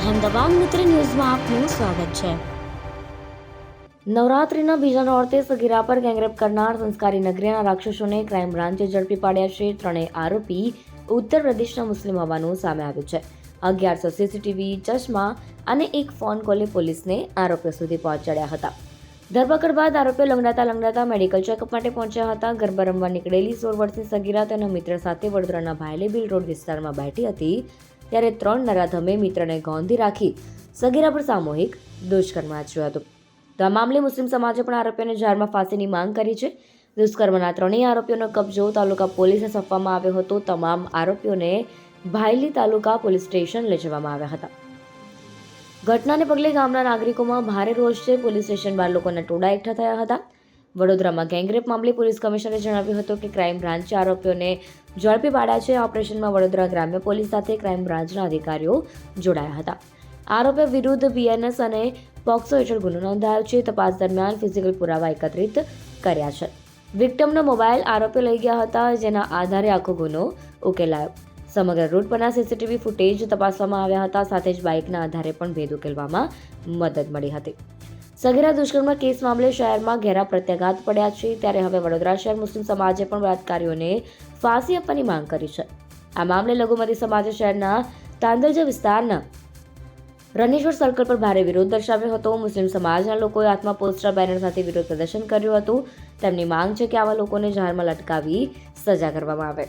અહેમદાબાદ મિત્ર ન્યૂઝમાં આપનું સ્વાગત છે. નવરાત્રિના બીજા નોરતે સગીરા પર ગેંગરેપ કરનાર સંસ્કારી નગરીના રાક્ષસોને ક્રાઇમ બ્રાન્ચે ઝડપી પાડ્યા છે ત્રણેય આરોપી ઉત્તર પ્રદેશના મુસ્લિમ હોવાનું સામે આવ્યું છે. અગિયારસો સીસીટીવી ચશ્મા અને એક ફોન કોલે પોલીસને આરોપીઓ સુધી પહોંચાડ્યા હતા. ધરપકડ બાદ આરોપીઓ લંગડાતા લંગડાતા મેડિકલ ચેકઅપ માટે પહોંચ્યા હતા. ગરબા રમવા નીકળેલી સોળ વર્ષની સગીરા તેના મિત્ર સાથે વડોદરાના ભાયલેબિલ રોડ વિસ્તારમાં બેઠી હતી. ત્યારે ત્રણ નરાધમે મિત્રને ગોંધી રાખી સગીરા પર સામૂહિક દુષ્કર્મ આચર્યો હતો. તો આ મામલે મુસ્લિમ સમાજે પણ આરોપીઓને જાહેરમાં ફાંસીની માંગ કરી છે. દુષ્કર્મના ત્રણેય આરોપીઓનો કબજો તાલુકા પોલીસે સોંપવામાં આવ્યો હતો. તમામ આરોપીઓને ભાયલી તાલુકા પોલીસ સ્ટેશન લઈ જવામાં આવ્યા હતા. ઘટનાને પગલે ગામના નાગરિકોમાં ભારે રોષ છે. પોલીસ સ્ટેશન બહાર લોકોના ટોળા એકઠા થયા હતા. વડોદરામાં ગેંગરેપ મામલે પોલીસ કમિશનરે જણાવ્યું હતું કે ક્રાઇમ બ્રાન્ચે આરોપીઓને ઝડપી પાડ્યા છે. ઓપરેશનમાં વડોદરા ગ્રામ્ય પોલીસ સાથે ક્રાઇમ બ્રાન્ચના અધિકારીઓ જોડાયા હતા. આરોપી વિરુદ્ધ બીએનએસ અને પોક્સો હેઠળ ગુનો નોંધાયો છે. તપાસ દરમિયાન ફિઝિકલ પુરાવા એકત્રિત કર્યા છે. વિક્ટમનો મોબાઈલ આરોપી લઈ ગયા હતા, જેના આધારે આખો ગુનો ઉકેલાયો. સમગ્ર રૂટ પરના સીસીટીવી ફૂટેજ તપાસવામાં આવ્યા હતા. સાથે જ બાઇકના આધારે પણ ભેદ ઉકેલવામાં મદદ મળી હતી. સગીરા દુષ્કર્મ કેસ મામલે શહેરમાં ઘેરા પ્રત્યાઘાત પડ્યા છે ત્યારે હવે વડોદરા શહેર મુસ્લિમ સમાજે પણ બળાત્કારીઓને ફાંસી આપવાની માંગ કરી છે આ મામલે લઘુમતી સમાજે શહેરના તાંદલજા વિસ્તારના રનેશ્વર સર્કલ પર ભારે વિરોધ દર્શાવ્યો હતો મુસ્લિમ સમાજના લોકોએ હાથમાં પોસ્ટર બેનર સાથે વિરોધ પ્રદર્શન કર્યું હતું તેમની માંગ છે કે આવા લોકોને જાહેરમાં લટકાવી સજા કરવામાં આવે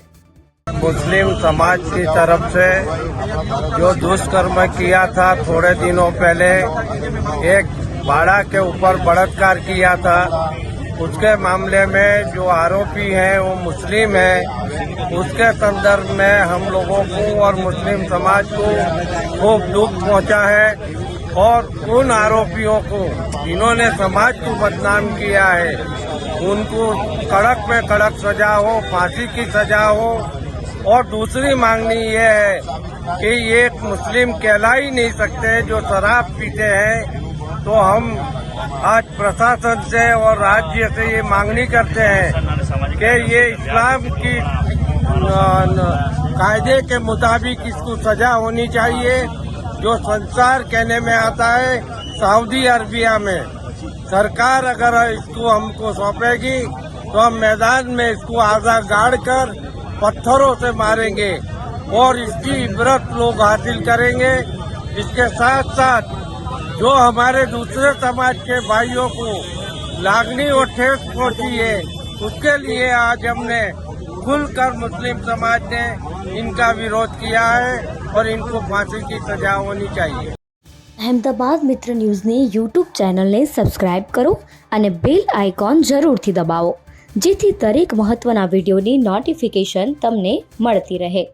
मुस्लिम समाज की तरफ से जो दुष्कर्म किया था थोड़े दिनों पहले एक बाड़ा के ऊपर बलात्कार किया था। उसके मामले में जो आरोपी हैं, वो मुस्लिम है। उसके संदर्भ में हम लोगों को और मुस्लिम समाज को खूब दुख पहुँचा है और उन आरोपियों को जिन्होंने समाज को बदनाम किया है, उनको कड़क में कड़क सजा हो, फांसी की सजा हो। और दूसरी मांगनी ये है कि ये एक मुस्लिम कहला ही नहीं सकते जो शराब पीते हैं। तो हम आज प्रशासन से और राज्य से ये मांगनी करते हैं कि ये इस्लाम की कायदे के मुताबिक इसको सजा होनी चाहिए, जो संसार कहने में आता है सऊदी अरबिया में। सरकार अगर इसको हमको सौंपेगी तो हम मैदान में इसको आजा गाड़ कर पत्थरों से मारेंगे और इसकी इबरत लोग हासिल करेंगे। इसके साथ साथ जो हमारे दूसरे समाज के भाइयों को लागनी और ठेस पहुंची है उसके लिए आज हमने खुलकर मुस्लिम समाज ने इनका विरोध किया है और इनको फांसी की सजा होनी चाहिए અહેમદાબાદ મિત્ર ન્યૂઝની યુટ્યુબ ચેનલને સબસ્ક્રાઇબ કરો અને બેલ આઇકોન જરૂરથી દબાવો જેથી દરેક મહત્ત્વના વિડીયોની નોટિફિકેશન તમને મળતી રહે